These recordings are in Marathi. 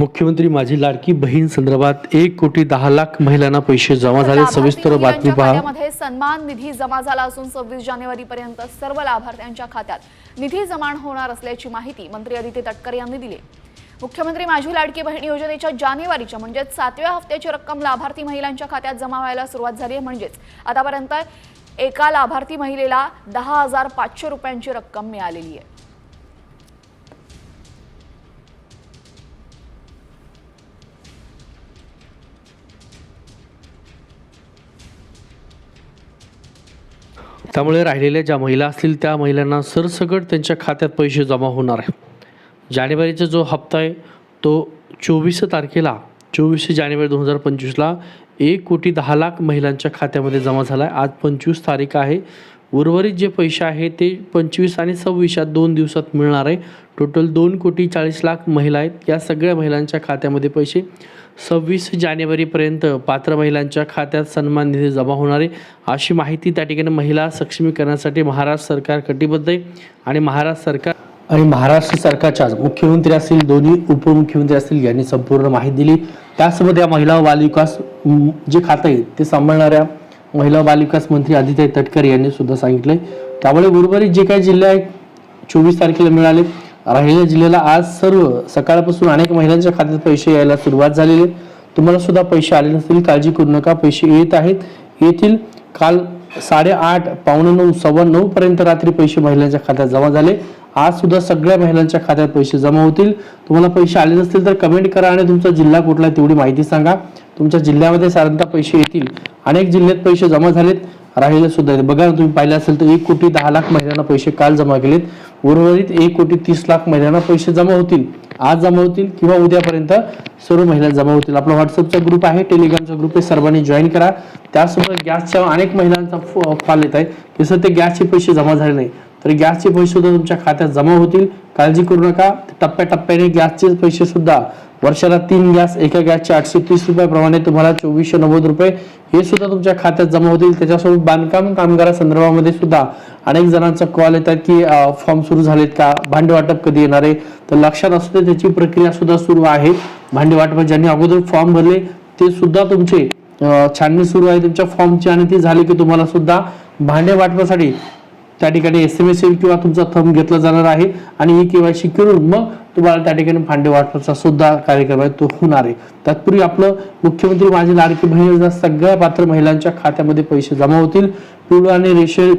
मुख्यमंत्री माझी लाडकी बहीण संदर्भात एक कोटी दहा लाख महिलांना पैसे जमा झाले. सविस्तर बातमी पहा. सन्मान निधी जमा झाला असून सव्वीस जानेवारी पर्यंत सर्व लाभार्थ्यांच्या खात्यात निधी जमा होणार असल्याची माहिती मंत्री आदित्य तटकरे यांनी दिली. मुख्यमंत्री माझी लाडकी बहीण योजनेच्या जानेवारीच्या म्हणजेच सातव्या हप्त्याची रक्कम लाभार्थी महिलांच्या खात्यात जमा व्हायला सुरुवात झाली आहे. म्हणजेच आतापर्यंत एका लाभार्थी महिलेला दहा हजार पाचशे रुपयांची रक्कम मिळालेली आहे. त्यामुळे राहिलेल्या ज्या महिला असतील त्या महिलांना सरसकट त्यांच्या खात्यात पैसे जमा होणार आहे जानेवारीचा जो हप्ता आहे तो चोवीस तारखेला चोवीस जानेवारी दोन हजार पंचवीसला एक कोटी दहा लाख महिलांच्या खात्यामध्ये जमा झाला आहे आज पंचवीस तारीख आहे. उर्वरित जे पैसे आहे ते पंचवीस आणि सव्वीस या दोन दिवसात मिळणार आहे. टोटल दोन कोटी चाळीस लाख महिला आहेत. या सगळ्या महिलांच्या खात्यामध्ये पैसे सव्वीस जानेवारीपर्यंत पात्र महिलांच्या खात्यात सन्मान निधी जमा होणार आहे. अशी माहिती त्या ठिकाणी महिला सक्षमीकरणासाठी महाराष्ट्र सरकार कटिबद्ध आहे आणि महाराष्ट्र सरकार आणि महाराष्ट्र सरकारच्या मुख्यमंत्री असतील दोन्ही उपमुख्यमंत्री असतील यांनी संपूर्ण माहिती दिली. त्यासोबत या महिला बालविकास जे खातं आहे ते सांभाळणाऱ्या महिला बालविकास मंत्री आदित्य तटकरे यांनी सुद्धा सांगितलंय. त्यामुळे उर्वरित जे काही जिल्हे आहेत चोवीस तारखेला मिळाले. राहिलेल्या जिल्ह्याला आज सर्व सकाळपासून अनेक महिलांच्या खात्यात पैसे यायला सुरुवात झालेली आहे. तुम्हाला सुद्धा पैसे आले नसतील काळजी करू नका पैसे येत आहेत. येथील काल साडेआठ पावणे नऊ सव्वा नऊ पर्यंत रात्री पैसे महिलांच्या खात्यात जमा झाले. आज सुद्धा सगळ्या महिलांच्या खात्यात पैसे जमा होतील. तुम्हाला पैसे आले नसतील तर कमेंट करा आणि तुमचा जिल्हा कुठला आहे तेवढी माहिती सांगा. तुमच्या जिल्ह्यामध्ये साधारणतः पैसे येतील. अनेक जिल्ह्यात पैसे जमा झालेत. राहिले सुद्धा आहेत. बघा तुम्ही पाहिलं असेल तर एक कोटी दहा लाख महिलांना पैसे काल जमा केलेत. उर्वरित एक कोटी तीस लाख महिलांना पैसे जमा होतील. आज जमा होतील किंवा उद्यापर्यंत सर्व महिला जमा होतील. आपला व्हॉट्सअपचा ग्रुप आहे टेलिग्रामचा ग्रुप आहे. सर्वांनी जॉईन करा. त्यासोबत गॅसच्या अनेक महिलांचा फॉल येत आहे. की सर ते गॅसचे पैसे जमा झाले नाही. तर गॅसचे पैसे सुद्धा तुमच्या खात्यात जमा होतील. काळजी करू नका. टप्प्याटप्प्याने गॅसचे पैसे सुद्धा वर्षाला तीन गॅस एका गॅसचे आठशे तीस रुपयाप्रमाणे तुम्हाला चोवीसशे नव्वद रुपये हे सुद्धा तुमच्या खात्यात जमा होतील. त्याच्यासोबत बांधकाम कामगारासंदर्भामध्ये सुद्धा अनेक जणांचा कॉल येतात की फॉर्म सुरू झालेत का? भांडे वाटप कधी येणार आहे? तर लक्षात असू दे त्याची प्रक्रिया सुद्धा सुरू आहे. भांडे वाटप ज्यांनी अगोदर फॉर्म भरले ते सुद्धा तुमचे छाननी सुरू आहे. तुमच्या फॉर्मची आणि ती झाली की तुम्हाला सुद्धा भांडे वाटपासाठी त्या ठिकाणी एस एम एस येईल किंवा तुमचा थंब घेतला जाणार आहे आणि ही केवायसी करून मग तुम्हाला त्या ठिकाणी फांडे वाटपाचा सुद्धा कार्यक्रम आहे तो होणार आहे. तत्पूर्वी आपलं मुख्यमंत्री माझी लाडकी बहीण सगळ्या पात्र महिलांच्या खात्यामध्ये पैसे जमा होतील. पूर्ण आणि रेशन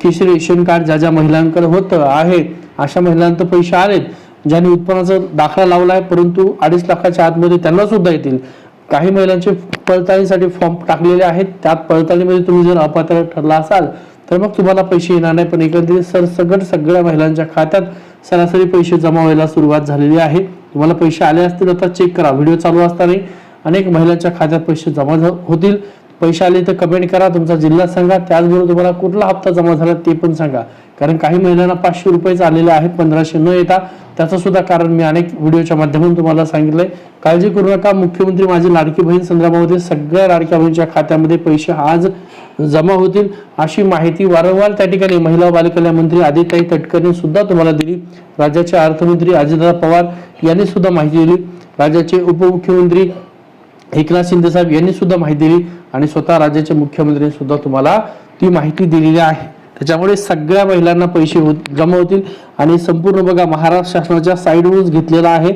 किश रेशन कार्ड ज्या ज्या महिलांकडे होतं आहे अशा महिलांना पैसे आलेत. ज्यांनी उत्पन्नाचा दाखला लावला आहे परंतु अडीच लाखाच्या आतमध्ये त्यांना सुद्धा येतील. काही महिलांचे पडताळणीसाठी फॉर्म टाकलेले आहेत. त्यात पडताळणीमध्ये तुम्ही जर अपात्र ठरला असाल तर मग तुम्हाला पैसे येणार नाही पण एकंदरीत सरसगट सगळ्या महिलांच्या खात्यात सरासरी पैसे जमा व्हायला सुरुवात झालेली आहे. तुम्हाला पैसे आले असतील आता चेक करा. व्हिडिओ चालू असताना अनेक महिलांच्या खात्यात पैसे जमा होतील. पैसे आले तर कमेंट करा तुमचा जिल्हा सांगा. त्याचबरोबर तुम्हाला कुठला हप्ता जमा झाला ते पण सांगा. कारण काही महिलांना पाचशे रुपयेच आलेले आहेत पंधराशे न येता. त्याचं सुद्धा कारण मी अनेक व्हिडिओच्या माध्यमातून तुम्हाला सांगितलंय. काळजी करू नका. मुख्यमंत्री माझी लाडकी बहीण संदर्भामध्ये सगळ्या लाडक्या बहिणीच्या खात्यामध्ये पैसे आज जमा होतील अशी माहिती वारंवार त्या ठिकाणी महिला व बालकल्याण मंत्री आदिताई तटकरे सुद्धा तुम्हाला दिली. राज्याचे अर्थमंत्री अजितदादा पवार यांनी सुद्धा माहिती दिली. राज्याचे उपमुख्यमंत्री एकनाथ शिंदे साहेब यांनी सुद्धा माहिती दिली. आणि स्वतः राज्याचे मुख्यमंत्र्यांनी सुद्धा तुम्हाला ती माहिती दिलेली आहे. त्याच्यामुळे सगळ्या महिलांना पैसे हो जमा होतील. आणि संपूर्ण बघा महाराष्ट्र शासनाच्या साईडवरूनच घेतलेला आहे.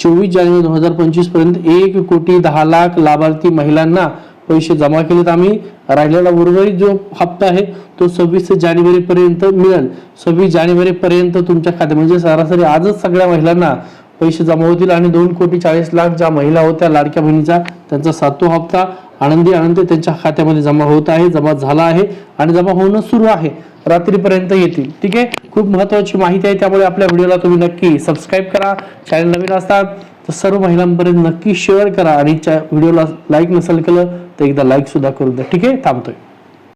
चोवीस जानेवारी दोन हजार पंचवीसपर्यंत एक कोटी दहा लाख लाभार्थी महिलांना पैसे जमा केलेत आम्ही. राहिलेला उर्वरित जो हप्ता आहे तो सव्वीस जानेवारीपर्यंत मिळेल. सव्वीस जानेवारीपर्यंत तुमच्या खात्यात म्हणजे सरासरी आजच सगळ्या महिलांना पैसे जमा होतील आणि दोन कोटी चाळीस लाख ज्या महिला होत्या लाडक्या बहिणीचा त्यांचा सातवा हप्ता आनंदी आनंदी त्यांच्या खात्यामध्ये जमा होत आहे जमा झाला आहे आणि जमा होणं सुरू आहे. रात्रीपर्यंत येतील. ठीक आहे? खूप महत्वाची माहिती आहे त्यामुळे आपल्या व्हिडिओला तुम्ही नक्की सबस्क्राईब करा. चॅनल नवीन असतात तर सर्व महिलांपर्यंत नक्की शेअर करा आणि व्हिडिओला लाईक नसेल केलं तर एकदा लाईक सुद्धा करून द्या. ठीक आहे? थांबतोय.